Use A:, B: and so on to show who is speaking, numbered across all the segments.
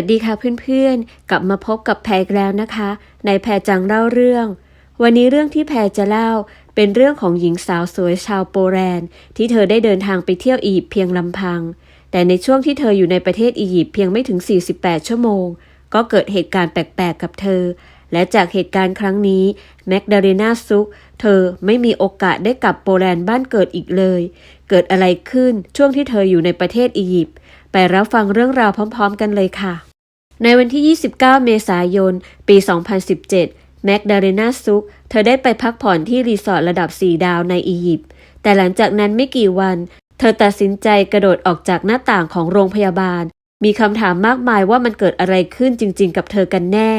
A: สวัสดีค่ะเพื่อนๆ กลับมาพบกับแพรอีกแล้วนะคะ ในแพรจังเล่าเรื่อง วันนี้เรื่องที่แพรจะเล่าเป็นเรื่องของหญิงสาวสวยชาวโปแลนด์ ที่เธอได้เดินทางไปเที่ยวอียิปต์เพียงลำพัง แต่ในช่วงที่เธออยู่ในประเทศอียิปต์เพียงไม่ถึง 48 ชั่วโมง ก็เกิดเหตุการณ์แปลกๆ กับเธอ และจากเหตุการณ์ครั้งนี้แมกดาเรนาซุกเธอไม่มีโอกาสได้กลับโปแลนด์บ้านเกิดอีกเลย เกิดอะไรขึ้นช่วงที่เธออยู่ในประเทศอียิปต์ไปรับฟังเรื่องราวพร้อม ๆ กันเลยค่ะ ในวันที่ 29 เมษายน ปี 2017 แมกดาเรนาซุก เธอได้ไปพักผ่อนที่รีสอร์ทระดับ 4 ดาวในอียิปต์ แต่หลังจากนั้นไม่กี่วัน เธอตัดสินใจกระโดดออกจากหน้าต่างของโรงพยาบาล มีคำถามมากมายว่ามันเกิดอะไรขึ้นจริง ๆ กับเธอกันแน่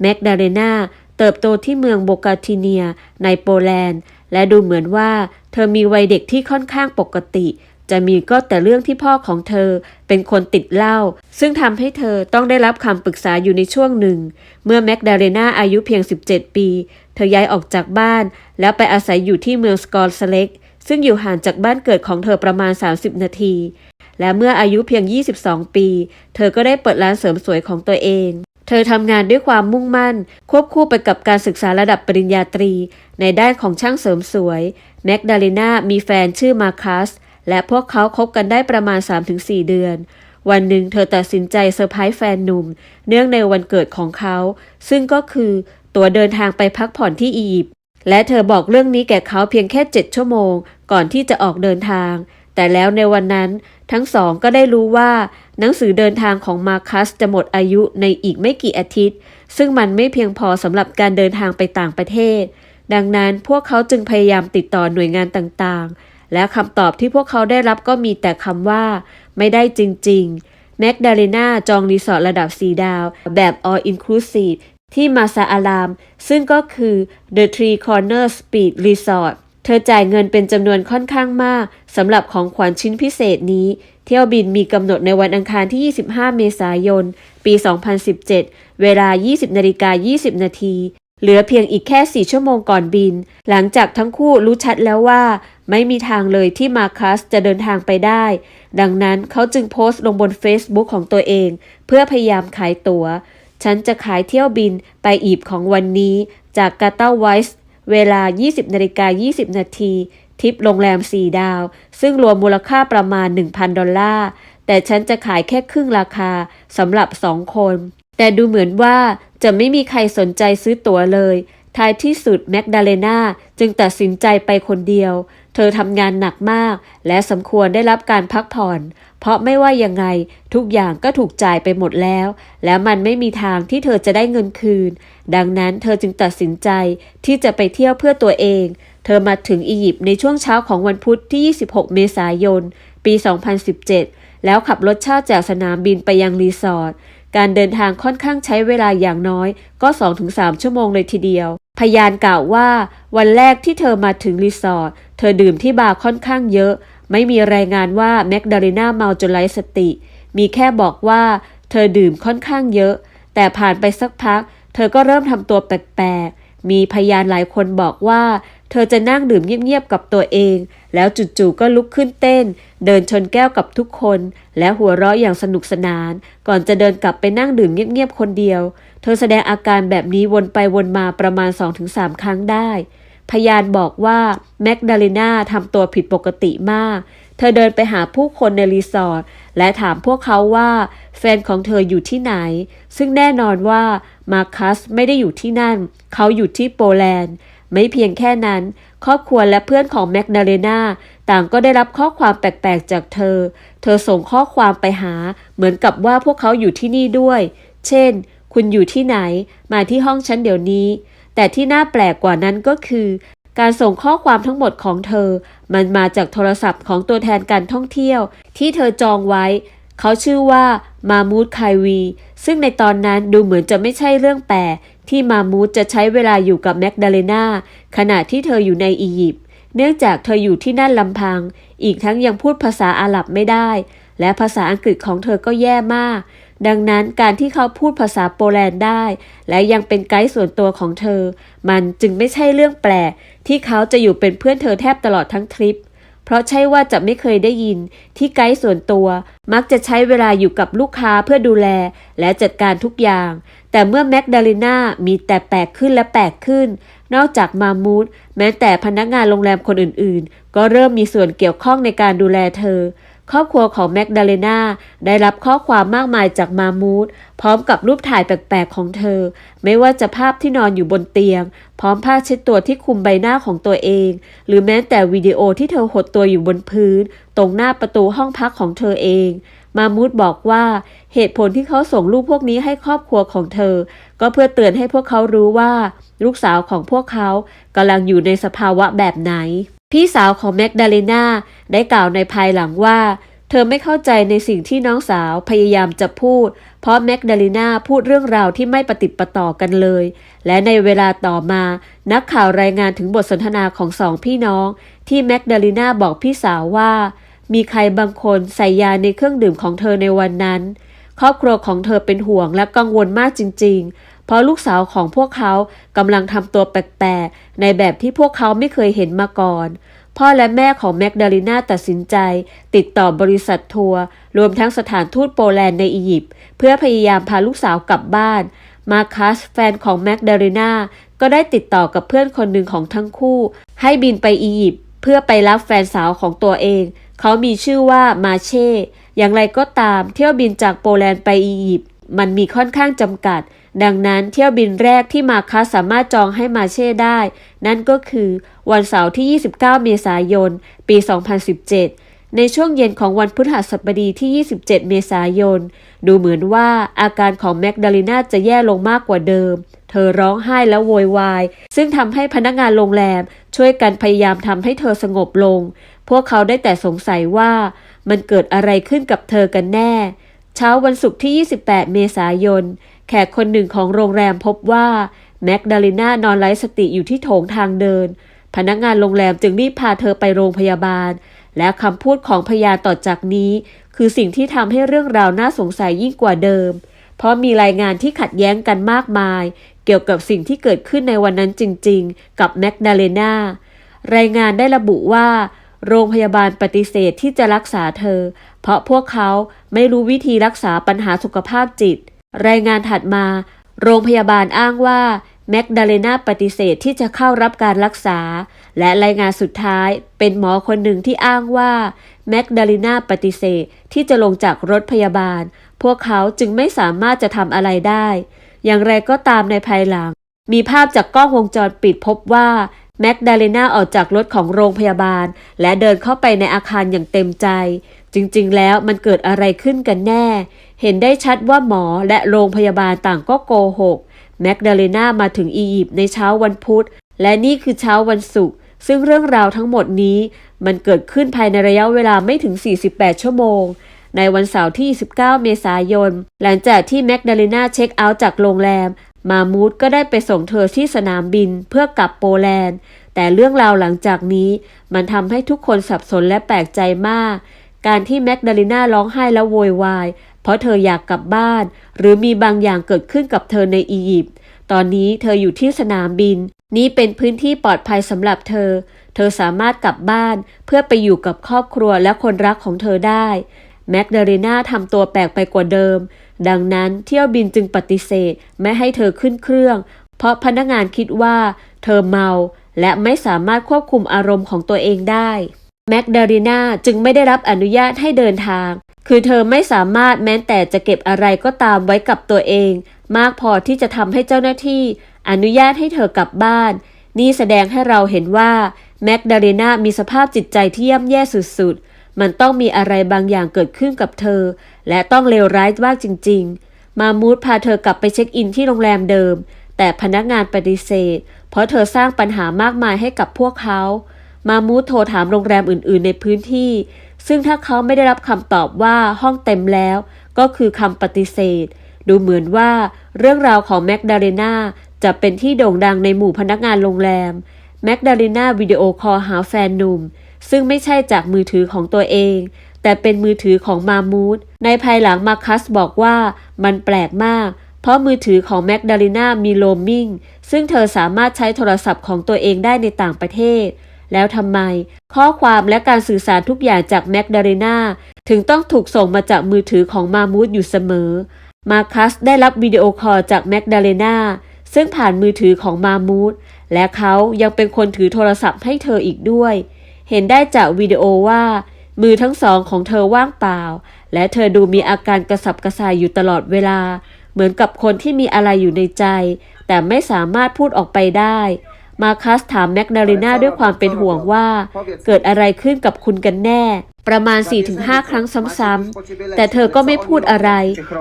A: แมกดาเรนาเติบโตที่เมืองโบกาทิเนียในโปแลนด์ และดูเหมือนว่า เธอมีวัยเด็กที่ค่อนข้างปกติ จะมีก็แต่เรื่องที่พ่อของเธอเป็นคนติดเหล้าซึ่งทำให้เธอต้องได้รับคำปรึกษาอยู่ในช่วงหนึ่ง เมื่อแมกดาเรนาอายุเพียง 17 ปี เธอย้ายออกจากบ้าน แล้วไปอาศัยอยู่ที่เมืองสกอลสเล็ก ซึ่งอยู่ห่างจากบ้านเกิดของเธอประมาณ 30 นาที และเมื่ออายุเพียง 22 ปี เธอก็ได้เปิดร้านเสริมสวยของตัวเองเธอทำงานด้วยความมุ่งมั่น ควบคู่ไปกับการศึกษาระดับปริญญาตรี ในด้านของช่างเสริมสวย แมกดาเลนามีแฟนชื่อมาคัส และพวกเขาคบกันได้ประมาณ 3-4 เดือน วันหนึ่งเธอตัดสินใจเซอร์ไพรส์แฟนหนุ่ม เนื่องในวันเกิดของเขา ซึ่งก็คือตัวเดินทางไปพักผ่อนที่อียิปต์และเธอบอกเรื่องนี้แก่เขาเพียงแค่ 7 ชั่วโมง ก่อนที่จะออกเดินทาง แต่แล้วในวันนั้นทั้งสองก็ได้รู้ว่า หนังสือเดินทางของมาคัสจะหมดอายุในอีกไม่กี่อาทิตย์ ซึ่งมันไม่เพียงพอสำหรับการเดินทางไปต่างประเทศ ดังนั้นพวกเขาจึงพยายามติดต่อหน่วยงานต่างๆ และคำตอบที่พวกเขาได้รับก็มีแต่คำว่า ไม่ได้จริง ๆ แมกดาเลนาจองรีสอร์ทระดับ 4 ดาว แบบ all inclusive ที่มาซาอาราม ซึ่งก็คือ The Three Corners Speed Resort เธอจ่ายเงินเป็นจำนวนค่อนข้างมากสำหรับของขวัญชิ้นพิเศษนี้ เที่ยวบินมีกำหนดในวันอังคารที่ 25 เมษายน ปี 2017 เวลา 20นาฬิกา20 นาที เหลือเพียงอีกแค่4ชั่วโมงก่อนบิน หลังจากทั้งคู่รู้ชัดแล้วว่า ไม่มีทางเลยที่มาคัสจะเดินทางไปได้ ดังนั้นเขาจึงโพสต์ลงบน Facebook ของตัวเอง เพื่อพยายามขายตัว๋ว ฉันจะขายเที่ยวบินไปอีบของวันนี้จากกาตาไวส์เวลา 20นาฬิกา20 นาที ทิปโรงแรม 4 ดาว ซึ่งรวมมูลค่าประมาณ 1,000 ดอลลาร์ แต่ฉันจะขายแค่ครึ่งราคาสำหรับ 2 คน แต่ดูเหมือนว่า จะไม่มีใครสนใจซื้อตั๋วเลย ท้ายที่สุดแมกดาเลนาจึงตัดสินใจไปคนเดียว เธอทำงานหนักมาก และสมควรได้รับการพักผ่อน เพราะไม่ว่ายังไงทุกอย่างก็ถูกจ่ายไปหมดแล้ว แล้วมันไม่มีทางที่เธอจะได้เงินคืน ดังนั้นเธอจึงตัดสินใจที่จะไปเที่ยวเพื่อตัวเอง เธอมาถึงอียิปต์ในช่วงเช้าของวันพุธที่ 26 เมษายน ปี 2017 แล้วขับรถเช่าจากสนามบินไปยังรีสอร์ท การเดินทางค่อนข้างใช้เวลาอย่างน้อยก็ 2-3 ชั่วโมงเลยทีเดียว พยานกล่าวว่า วันแรกที่เธอมาถึงรีสอร์ทเธอดื่มที่บาร์ค่อนข้างเยอะ ไม่มีรายงานว่าแมกดาเลนาเมาจนไร้สติ มีแค่บอกว่า เธอดื่มค่อนข้างเยอะ แต่ผ่านไปสักพัก เธอก็เริ่มทำตัวแปลกๆมีพยานหลายคนบอกว่า เธอจะนั่งดื่มเงียบๆกับตัวเอง แล้วจู่ๆก็ลุกขึ้นเต้น เดินชนแก้วกับทุกคน และหัวเราะอย่างสนุกสนาน ก่อนจะเดินกลับไปนั่งดื่มเงียบๆคนเดียว เธอแสดงอาการแบบนี้วนไปวนมาประมาณ 2-3 ครั้งได้ พยานบอกว่าแมกดาเลนาทำตัวผิดปกติมาก เธอเดินไปหาผู้คนในรีสอร์ทและถามพวกเขาว่า แฟนของเธออยู่ที่ไหน ซึ่งแน่นอนว่ามาคัสไม่ได้อยู่ที่นั่น เขาอยู่ที่โปแลนด์ ไม่เพียงแค่นั้น ครอบครัวและเพื่อนของแมกดาเลนาต่างก็ได้รับข้อความแปลกๆจากเธอ เธอส่งข้อความไปหา เหมือนกับว่าพวกเขาอยู่ที่นี่ด้วย เช่น คุณอยู่ที่ไหน มาที่ห้องฉันเดี๋ยวนี้ แต่ที่น่าแปลกกว่านั้นก็คือ การส่งข้อความทั้งหมดของเธอ มันมาจากโทรศัพท์ของตัวแทนการท่องเที่ยว ที่เธอจองไว้ เขาชื่อว่ามามูดไควี ซึ่งในตอนนั้นดูเหมือนจะไม่ใช่เรื่องแปลก ที่มามูดจะใช้เวลาอยู่กับแมกดาเลนาขณะที่เธออยู่ในอียิปต์เนื่องจากเธออยู่ที่นั่นลำพัง อีกทั้งยังพูดภาษาอาหรับไม่ได้ และภาษาอังกฤษของเธอก็แย่มาก ดังนั้นการที่เขาพูดภาษาโปแลนด์ได้ และยังเป็นไกด์ส่วนตัวของเธอ มันจึงไม่ใช่เรื่องแปลกที่เขาจะอยู่เป็นเพื่อนเธอแทบตลอดทั้งทริป เพราะใช่ว่าจะไม่เคยได้ยินที่ไกด์ส่วนตัว มักจะใช้เวลาอยู่กับลูกค้าเพื่อดูแลและจัดการทุกอย่าง แต่เมื่อแมกดาลิน่ามีแต่แปลกขึ้นและแปลกขึ้น นอกจากมามูดแม้แต่พนักงานโรงแรมคนอื่นๆ ก็เริ่มมีส่วนเกี่ยวข้องในการดูแลเธอ ครอบครัวของแมกดาเลนาได้รับข้อความมากมายจากมามูดพร้อมกับรูปถ่ายแปลกๆของเธอ ไม่ว่าจะภาพที่นอนอยู่บนเตียง พร้อมผ้าเช็ดตัวที่คลุมใบหน้าของตัวเอง หรือแม้แต่วิดีโอที่เธอหดตัวอยู่บนพื้น ตรงหน้าประตูห้องพักของเธอเอง มามูดบอกว่าเหตุผลที่เขาส่งรูปพวกนี้ให้ครอบครัวของเธอ ก็เพื่อเตือนให้พวกเขารู้ว่า ลูกสาวของพวกเขากำลังอยู่ในสภาวะแบบไหน พี่สาวของแมกดาเลนาได้กล่าวในภายหลังว่า เธอไม่เข้าใจในสิ่งที่น้องสาวพยายามจะพูด เพราะแมกดาลินาพูดเรื่องราวที่ไม่ปฏิปต่อกันเลย และในเวลาต่อมา นักข่าวรายงานถึงบทสนทนาของสองพี่น้อง ที่แมกดาลินาบอกพี่สาวว่า มีใครบางคนใส่ยาในเครื่องดื่มของเธอในวันนั้น ครอบครัวของเธอเป็นห่วงและกังวลมากจริง ๆ เพราะลูกสาวของพวกเขากำลังทำตัวแปลกๆ ในแบบที่พวกเขาไม่เคยเห็นมาก่อน พ่อและแม่ของแมกดาลินาตัดสินใจ ติดต่อบริษัททัวร์รวมทั้งสถานทูตโปแลนด์ในอียิปต์เพื่อพยายามพาลูกสาวกลับบ้าน มาคัสแฟนของแมกดาลินาก็ได้ติดต่อกับเพื่อนคนหนึ่งของทั้งคู่ ให้บินไปอียิปต์เพื่อไปรับแฟนสาวของตัวเอง เขามีชื่อว่ามาเช่ อย่างไรก็ตามเที่ยวบินจากโปแลนด์ไปอียิปต์ มันมีค่อนข้างจำกัด ดังนั้นเที่ยวบินแรกที่มาคัสสามารถจองให้มาเช่ได้ นั่นก็คือวันเสาร์ที่ 29 เมษายน ปี 2017 ในช่วงเย็นของวันพฤหัสบดีที่ 27 เมษายน ดูเหมือนว่าอาการของแมกดาลินาจะแย่ลงมากกว่าเดิม เธอร้องไห้และโวยวาย ซึ่งทำให้พนักงานโรงแรม ช่วยกันพยายามทำให้เธอสงบลง พวกเขาได้แต่สงสัยว่ามันเกิดอะไรขึ้นกับเธอกันแน่ เช้าวันศุกร์ที่ 28 เมษายน แขกคนหนึ่งของโรงแรมพบว่า แมกดาลิน่านอนไร้สติอยู่ที่โถงทางเดิน พนักงานโรงแรมจึงรีบพาเธอไปโรงพยาบาล และคำพูดของพยานต่อจากนี้ คือสิ่งที่ทำให้เรื่องราวน่าสงสัยยิ่งกว่าเดิม เพราะมีรายงานที่ขัดแย้งกันมากมาย เกี่ยวกับสิ่งที่เกิดขึ้นในวันนั้นจริง ๆ กับแมกดาเลนารายงานได้ระบุว่า โรงพยาบาลปฏิเสธที่จะรักษาเธอ เพราะพวกเขาไม่รู้วิธีรักษาปัญหาสุขภาพจิต รายงานถัดมา โรงพยาบาลอ้างว่าแมกดาเลนาปฏิเสธที่จะเข้ารับการรักษา และรายงานสุดท้ายเป็นหมอคนหนึ่งที่อ้างว่าแมกดาเลนาปฏิเสธที่จะลงจากรถพยาบาล พวกเขาจึงไม่สามารถจะทำอะไรได้ อย่างไรก็ตามในภายหลัง มีภาพจากกล้องวงจรปิดพบว่า แม็กดาเลนาออกจากรถของโรงพยาบาล และเดินเข้าไปในอาคารอย่างเต็มใจ จริงๆ แล้วมันเกิดอะไรขึ้นกันแน่ เห็นได้ชัดว่าหมอและโรงพยาบาลต่างก็โกหก แม็กดาเลนามาถึงอียิปต์ในเช้าวันพุธ และนี่คือเช้าวันศุกร์ ซึ่งเรื่องราวทั้งหมดนี้ มันเกิดขึ้นภายในระยะเวลาไม่ถึง 48 ชั่วโมง ในวันเสาร์ที่19เมษายน หลังจากที่แม็กดาเลนาเช็คเอาท์จากโรงแรม มามูดก็ได้ไปส่งเธอที่สนามบินเพื่อกลับโปแลนด์ แต่เรื่องราวหลังจากนี้มันทำให้ทุกคนสับสนและแปลกใจมาก การที่แมกดาลิน่าร้องไห้และโวยวาย เพราะเธออยากกลับบ้าน หรือมีบางอย่างเกิดขึ้นกับเธอในอียิปต์ ตอนนี้เธออยู่ที่สนามบิน นี่เป็นพื้นที่ปลอดภัยสำหรับเธอ เธอสามารถกลับบ้านเพื่อไปอยู่กับครอบครัวและคนรักของเธอได้ แมกดาลิน่าทำตัวแปลกไปกว่าเดิม ดังนั้นเที่ยวบินจึงปฏิเสธไม่ให้เธอขึ้นเครื่อง เพราะพนักงานคิดว่า เธอเมา และไม่สามารถควบคุมอารมณ์ของตัวเองได้ แมกดาลิน่าจึงไม่ได้รับอนุญาตให้เดินทาง คือเธอไม่สามารถแม้แต่จะเก็บอะไรก็ตามไว้กับตัวเอง มากพอที่จะทำให้เจ้าหน้าที่ อนุญาตให้เธอกลับบ้าน นี่แสดงให้เราเห็นว่าแมกดาลิน่ามีสภาพจิตใจที่ย่ำแย่สุดๆ มันต้องมีอะไรบางอย่างเกิดขึ้นกับเธอ และต้องเลวร้ายมากจริง ๆ มามูดพาเธอกลับไปเช็คอินที่โรงแรมเดิม แต่พนักงานปฏิเสธ เพราะเธอสร้างปัญหามากมายให้กับพวกเขา มามูดโทรถามโรงแรมอื่น ๆ ในพื้นที่ ซึ่งถ้าเขาไม่ได้รับคำตอบว่าห้องเต็มแล้ว ก็คือคำปฏิเสธ ดูเหมือนว่าเรื่องราวของแมกดาเลนาจะเป็นที่โด่งดังในหมู่พนักงานโรงแรมแมกดาเลนาวิดีโอคอลหาแฟนหนุ่ม ซึ่งไม่ใช่จากมือถือของตัวเอง แต่เป็นมือถือของมามูดในภายหลังมาคัสบอกว่ามันแปลกมาก เพราะมือถือของแมกดาลิน่ามีโรมมิ่งซึ่งเธอสามารถใช้โทรศัพท์ของตัวเองได้ในต่างประเทศ แล้วทำไม ข้อความและการสื่อสารทุกอย่างจากแมกดาเรนาถึงต้องถูกส่งมาจากมือถือของมามูดอยู่เสมอ มาคัสได้รับวิดีโอคอลจากแมกดาเรนาซึ่งผ่านมือถือของมามูดและเขายังเป็นคนถือโทรศัพท์ให้เธออีกด้วย เห็นได้จากวิดีโอว่า มือทั้งสองของเธอว่างเปล่า และเธอดูมีอาการกระสับกระส่ายอยู่ตลอดเวลา เหมือนกับคนที่มีอะไรอยู่ในใจ แต่ไม่สามารถพูดออกไปได้ มาคัสถามแมกนาลิน่าด้วยความเป็นห่วงว่า เกิดอะไรขึ้นกับคุณกันแน่ ประมาณ 4-5 ครั้งซ้ำๆแต่เธอก็ไม่พูดอะไร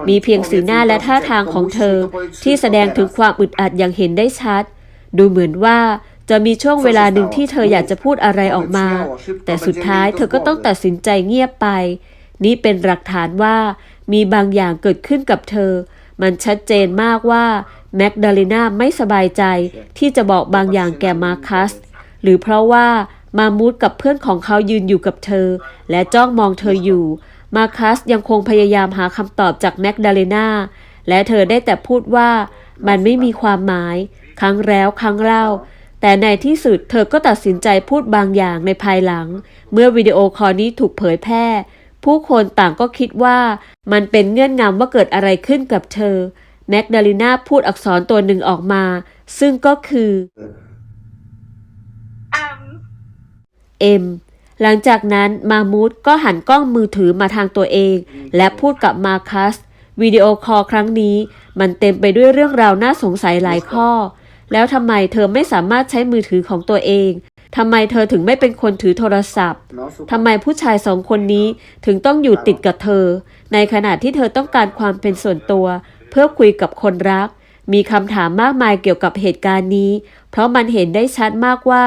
A: มีเพียงสีหน้าและท่าทางของเธอ ที่แสดงถึงความอึดอัดอย่างเห็นได้ชัด ดูเหมือนว่า จะมีช่วงเวลาหนึ่งที่เธออยากจะพูดอะไรออกมา แต่สุดท้ายเธอก็ต้องตัดสินใจเงียบไป นี่เป็นหลักฐานว่ามีบางอย่างเกิดขึ้นกับเธอ มันชัดเจนมากว่าแมกดาลิน่าไม่สบายใจที่จะบอกบางอย่างแก่มาคัส หรือเพราะว่ามามูดกับเพื่อนของเขายืนอยู่กับเธอ และจ้องมองเธออยู่ มาคัสยังคงพยายามหาคำตอบจากแมกดาเลนาและเธอได้แต่พูดว่ามันไม่มีความหมาย ครั้งแล้วครั้งเล่า แต่ในที่สุดเธอก็ตัดสินใจพูดบางอย่างในภายหลัง เมื่อวิดีโอคอลนี้ถูกเผยแพร่ ผู้คนต่างก็คิดว่ามันเป็นเงื่อนงำว่าเกิดอะไรขึ้นกับเธอ แมกดาลิน่าพูดอักษรตัวหนึ่งออกมา ซึ่งก็คือ
B: Um,
A: เอ็มหลังจากนั้นมามูดก็หันกล้องมือถือมาทางตัวเอง และพูดกับมาคัสวิดีโอคอลครั้งนี้ มันเต็มไปด้วยเรื่องราวน่าสงสัยหลายข้อ แล้วทำไมเธอไม่สามารถใช้มือถือของตัวเองทำไมเธอถึงไม่เป็นคนถือโทรศัพท์ทำไมผู้ชายสองคนนี้ถึงต้องอยู่ติดกับเธอ ในขณะที่เธอต้องการความเป็นส่วนตัว เพื่อคุยกับคนรัก มีคำถามมากมายเกี่ยวกับเหตุการณ์นี้ เพราะมันเห็นได้ชัดมากว่า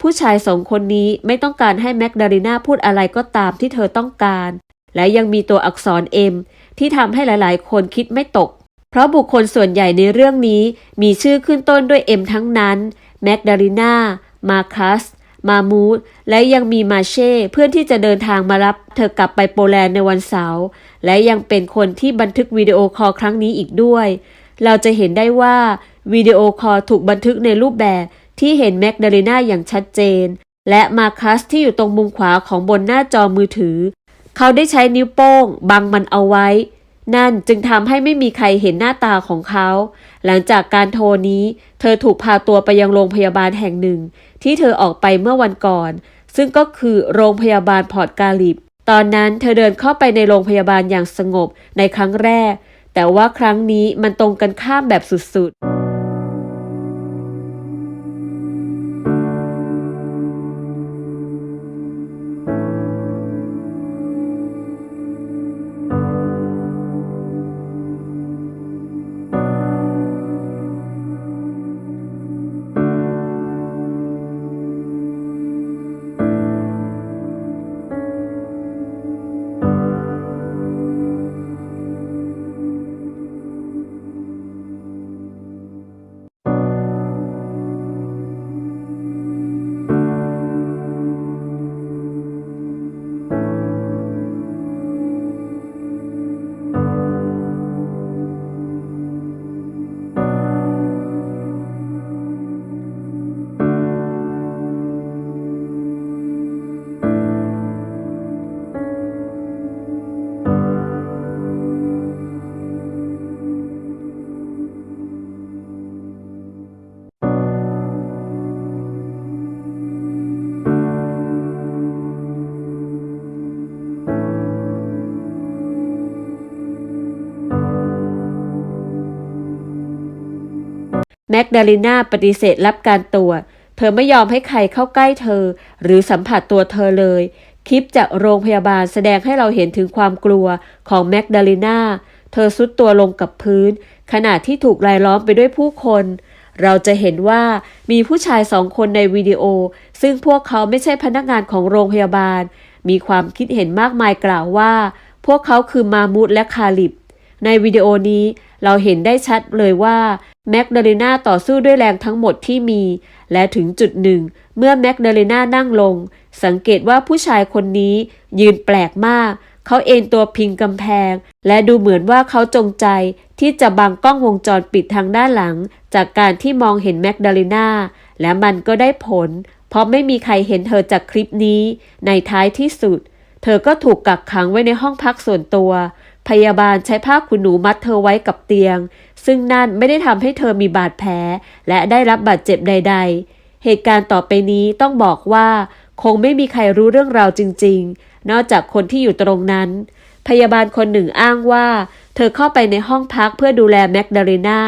A: ผู้ชายสองคนนี้ไม่ต้องการให้แมกดาลิน่าพูดอะไรก็ตามที่เธอต้องการ และยังมีตัวอักษร M ที่ทำให้หลาย ๆ คนคิดไม่ตก เพราะบุคคลส่วนใหญ่ในเรื่องนี้มีชื่อขึ้นต้นด้วย M ทั้งนั้น แมกดาลิน่า มาคัส มามูดและยังมีมาเช่ เพื่อนที่จะเดินทางมารับเธอกลับไปโปแลนด์ในวันเสาร์ และยังเป็นคนที่บันทึกวิดีโอคอลครั้งนี้อีกด้วย เราจะเห็นได้ว่าวิดีโอคอลถูกบันทึกในรูปแบบที่เห็นแมกดาลิน่าอย่างชัดเจน และมาคัสที่อยู่ตรงมุมขวาของบนหน้าจอมือถือ เขาได้ใช้นิ้วโป้ง บังมันเอาไว้ นั่นจึงทำให้ไม่มีใครเห็นหน้าตาของเขา หลังจากการโทรนี้ เธอถูกพาตัวไปยังโรงพยาบาลแห่งหนึ่ง ที่เธอออกไปเมื่อวันก่อน ซึ่งก็คือโรงพยาบาลพอร์ตกาลิบ ตอนนั้นเธอเดินเข้าไปในโรงพยาบาลอย่างสงบในครั้งแรก แต่ว่าครั้งนี้มันตรงกันข้ามแบบสุดๆ แมกดาลิน่าปฏิเสธรับการตรวจ เธอไม่ยอมให้ใครเข้าใกล้เธอ หรือสัมผัสตัวเธอเลย คลิปจากโรงพยาบาลแสดงให้เราเห็นถึงความกลัวของแมกดาลิน่า เธอซุดตัวลงกับพื้น ขณะที่ถูกรายล้อมไปด้วยผู้คน เราจะเห็นว่ามีผู้ชายสองคนในวิดีโอ ซึ่งพวกเขาไม่ใช่พนักงานของโรงพยาบาล มีความคิดเห็นมากมายกล่าวว่า พวกเขาคือมามูดและคาลิบในวิดีโอนี้เราเห็นได้ชัดเลยว่า แมกดาลิน่าต่อสู้ด้วยแรงทั้งหมดที่มี และถึงจุดหนึ่ง เมื่อแมกดาลิน่านั่งลง สังเกตว่าผู้ชายคนนี้ยืนแปลกมาก เขาเอนตัวพิงกำแพง และดูเหมือนว่าเขาจงใจที่จะบังกล้องวงจรปิดทางด้านหลัง จากการที่มองเห็นแมกดาลิน่าและมันก็ได้ผล เพราะไม่มีใครเห็นเธอจากคลิปนี้ ในท้ายที่สุด เธอก็ถูกกักขังไว้ในห้องพักส่วนตัว พยาบาลใช้ผ้าขนหนูมัดเธอไว้กับเตียง ซึ่งนั่นไม่ได้ทำให้เธอมีบาดแผลและได้รับบาดเจ็บใด ๆ เหตุการณ์ต่อไปนี้ต้องบอกว่า คงไม่มีใครรู้เรื่องราวจริง ๆ นอกจากคนที่อยู่ตรงนั้น พยาบาลคนหนึ่งอ้างว่า เธอเข้าไปในห้องพักเพื่อดูแลแมกดาเลนา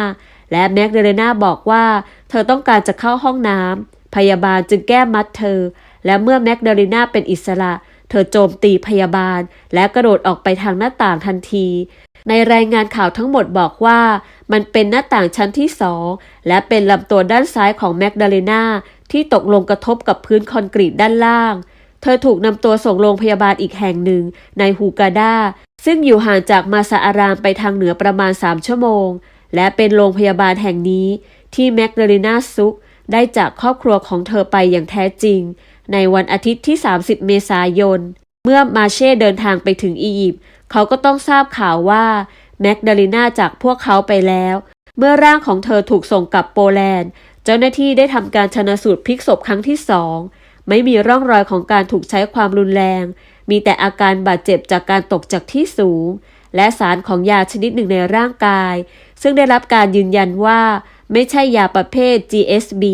A: และแมกดาเลนาบอกว่า เธอต้องการจะเข้าห้องน้ำพยาบาลจึงแก้มัดเธอ และเมื่อแมกดาเลนาเป็นอิสระ เธอโจมตีพยาบาล และกระโดดออกไปทางหน้าต่างทันที ในรายงานข่าวทั้งหมดบอกว่า มันเป็นหน้าต่างชั้นที่สองและเป็นลำตัวด้านซ้ายของแมกดาเลนาที่ตกลงกระทบกับพื้นคอนกรีตด้านล่าง เธอถูกนำตัวส่งโรงพยาบาลอีกแห่งหนึ่งในฮูกาดาซึ่งอยู่ห่างจากมาซาอารามไปทางเหนือประมาณ 3 ชั่วโมง และเป็นโรงพยาบาลแห่งนี้ ที่แมกดาเลนาซุกได้จากครอบครัวของเธอไปอย่างแท้จริง ในวันอาทิตย์ที่ 30 เมษายน เมื่อมาเช่เดินทางไปถึงอียิปต์เขาก็ต้องทราบข่าวว่าแมกดาเลนาจากพวกเขาไปแล้ว เมื่อร่างของเธอถูกส่งกลับโปแลนด์ เจ้าหน้าที่ได้ทำการชนะสูตรพลิกศพครั้งที่สองไม่มีร่องรอยของการถูกใช้ความรุนแรง มีแต่อาการบาดเจ็บจากการตกจากที่สูง และสารของยาชนิดหนึ่งในร่างกาย ซึ่งได้รับการยืนยันว่า ไม่ใช่ยาประเภท GSB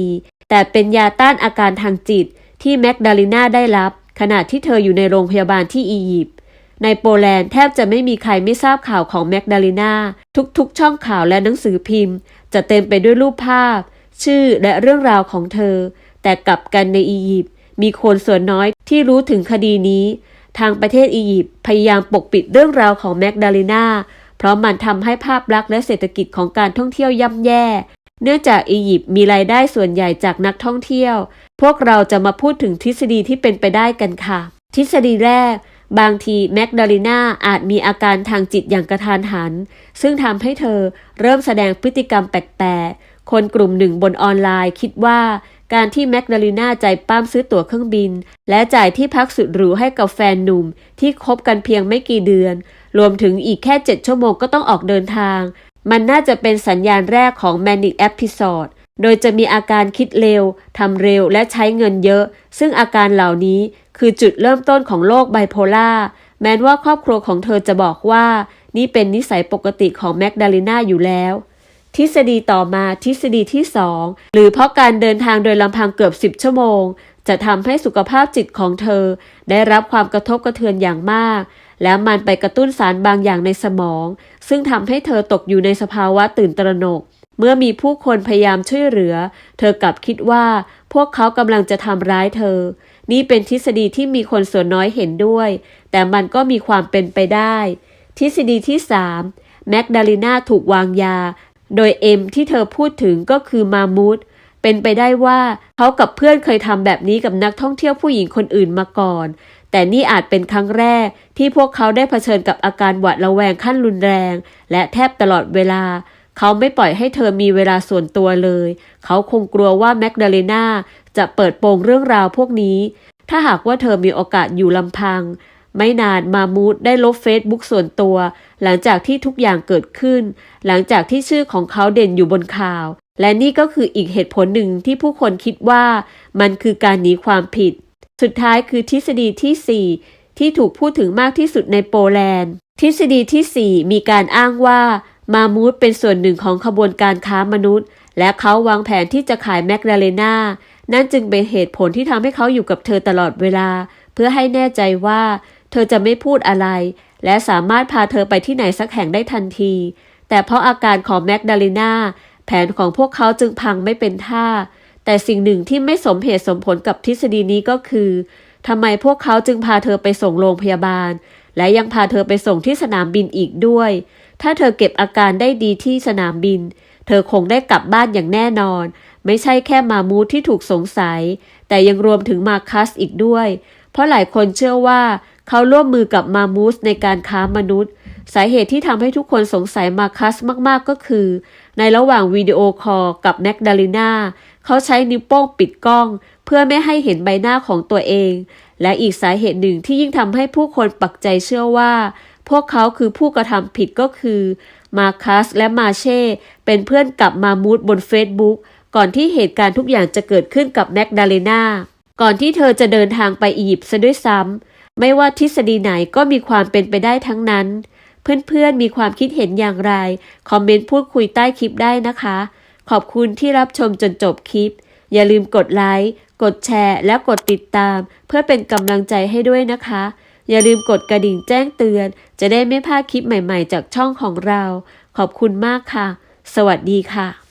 A: แต่เป็นยาต้านอาการทางจิตที่แมกดาลิน่าได้รับ ขณะที่เธออยู่ในโรงพยาบาลที่อียิปต์ในโปแลนด์แทบจะไม่มีใครไม่ทราบข่าวของแมกดาลิน่าทุกๆ ช่องข่าวและหนังสือพิมพ์ จะเต็มไปด้วยรูปภาพ ชื่อและเรื่องราวของเธอ แต่กลับกันในอียิปต์มีคนส่วนน้อยที่รู้ถึงคดีนี้ ทางประเทศอียิปต์พยายามปกปิดเรื่องราวของแมกดาลิน่าเพราะมันทำให้ภาพลักษณ์และเศรษฐกิจของการท่องเที่ยวย่ำแย่ เนื่องจากอียิปต์มีรายได้ส่วนใหญ่จากนักท่องเที่ยว พวกเราจะมาพูดถึงทฤษฎีที่เป็นไปได้กันค่ะ ทฤษฎีแรก บางทีแมกดาลิน่าอาจมีอาการทางจิตอย่างกระทานหัน ซึ่งทำให้เธอเริ่มแสดงพฤติกรรมแปลกๆ คนกลุ่มหนึ่งบนออนไลน์คิดว่าการที่แมกดาลิน่าใจปั้มซื้อตั๋วเครื่องบิน และจ่ายที่พักสุดหรูให้กับแฟนหนุ่ม ที่คบกันเพียงไม่กี่เดือน รวมถึงอีกแค่ 7 ชั่วโมงก็ต้องออกเดินทาง มันน่าจะเป็นสัญญาณแรกของ Manic Episode โดยจะมีอาการคิดเร็วทำเร็วและใช้เงินเยอะ ซึ่งอาการเหล่านี้คือจุดเริ่มต้นของโรคไบโพล่าแม้ว่าครอบครัวของเธอจะบอกว่า นี่เป็นนิสัยปกติของแมกดาลิน่าอยู่แล้ว ทฤษฎีต่อมาทฤษฎีที่ 2 หรือเพราะการเดินทางโดยลำพังเกือบ 10 ชั่วโมง จะทำให้สุขภาพจิตของเธอ ได้รับความกระทบกระเทือนอย่างมาก และมันไปกระตุ้นสารบางอย่างในสมอง ซึ่งทำให้เธอตกอยู่ในสภาวะตื่นตระหนก เมื่อมีผู้คนพยายามช่วยเหลือ เธอกลับคิดว่าพวกเขากำลังจะทำร้ายเธอ นี่เป็นทฤษฎีที่มีคนส่วนน้อยเห็นด้วย แต่มันก็มีความเป็นไปได้ ทฤษฎีที่ 3 แมกดาลิน่าถูกวางยา โดยเอ็มที่เธอพูดถึงก็คือมามูดเป็นไปได้ว่าเขากับเพื่อนเคยทำแบบนี้กับนักท่องเที่ยวผู้หญิงคนอื่นมาก่อน แต่นี่อาจเป็นครั้งแรกที่พวกเขาได้เผชิญกับอาการหวาดระแวงขั้นรุนแรง และแทบตลอดเวลา เขาไม่ปล่อยให้เธอมีเวลาส่วนตัวเลย เขาคงกลัวว่าแมกดาเลนาจะเปิดโปงเรื่องราวพวกนี้ ถ้าหากว่าเธอมีโอกาสอยู่ลำพัง ไม่นานมามูดได้ลบเฟซบุ๊กส่วนตัว หลังจากที่ทุกอย่างเกิดขึ้น หลังจากที่ชื่อของเขาเด่นอยู่บนข่าว และนี่ก็คืออีกเหตุผลหนึ่งที่ผู้คนคิดว่า มันคือการหนีความผิด สุดท้ายคือทฤษฎีที่ 4 ที่ถูกพูดถึงมากที่สุดในโปแลนด์ทฤษฎีที่ 4 มีการอ้างว่า มามูดเป็นส่วนหนึ่งของขบวนการค้ามนุษย์ และเขาวางแผนที่จะขายแมกดาเลนานั่นจึงเป็นเหตุผลที่ทำให้เขาอยู่กับเธอตลอดเวลา เพื่อให้แน่ใจว่า เธอจะไม่พูดอะไร และสามารถพาเธอไปที่ไหนสักแห่งได้ทันที แต่เพราะอาการของแมกดาเลนาแผนของพวกเขาจึงพังไม่เป็นท่า แต่สิ่งหนึ่งที่ไม่สมเหตุสมผลกับทฤษฎีนี้ก็คือทำไมพวกเขาจึงพาเธอไปส่งโรงพยาบาล และยังพาเธอไปส่งที่สนามบินอีกด้วย ถ้าเธอเก็บอาการได้ดีที่สนามบิน เธอคงได้กลับบ้านอย่างแน่นอน ไม่ใช่แค่มามูทที่ถูกสงสัย แต่ยังรวมถึงมาคัสอีกด้วย เพราะหลายคนเชื่อว่าเขาร่วมมือกับมามูสในการค้ามนุษย์ สาเหตุที่ทำให้ทุกคนสงสัยมาคัสมากๆก็คือ ในระหว่างวิดีโอคอลกับแมกดาลิน่าเขาใช้นิ้วโป้งปิดกล้อง เพื่อไม่ให้เห็นใบหน้าของตัวเอง และอีกสาเหตุหนึ่งที่ยิ่งทำให้ผู้คนปักใจเชื่อว่า พวกเขาคือผู้กระทำผิดก็คือมาคัสและมาเช่ เป็นเพื่อนกับมามูดบนเฟซบุ๊กก่อนที่เหตุการณ์ทุกอย่างจะเกิดขึ้นกับแมกดาเลนาก่อนที่เธอจะเดินทางไปอียิปต์ซะด้วยซ้ำไม่ว่าทฤษฎีไหนก็มีความเป็นไปได้ทั้งนั้น เพื่อนๆมีความคิดเห็นอย่างไร คอมเมนต์พูดคุยใต้คลิปได้นะคะ ขอบคุณที่รับชมจนจบคลิป อย่าลืมกดไลค์ กดแชร์ และกดติดตาม เพื่อเป็นกำลังใจให้ด้วยนะคะ อย่าลืมกดกระดิ่งแจ้งเตือน จะได้ไม่พลาดคลิปใหม่ๆ จากช่องของเรา ขอบคุณมากค่ะ สวัสดีค่ะ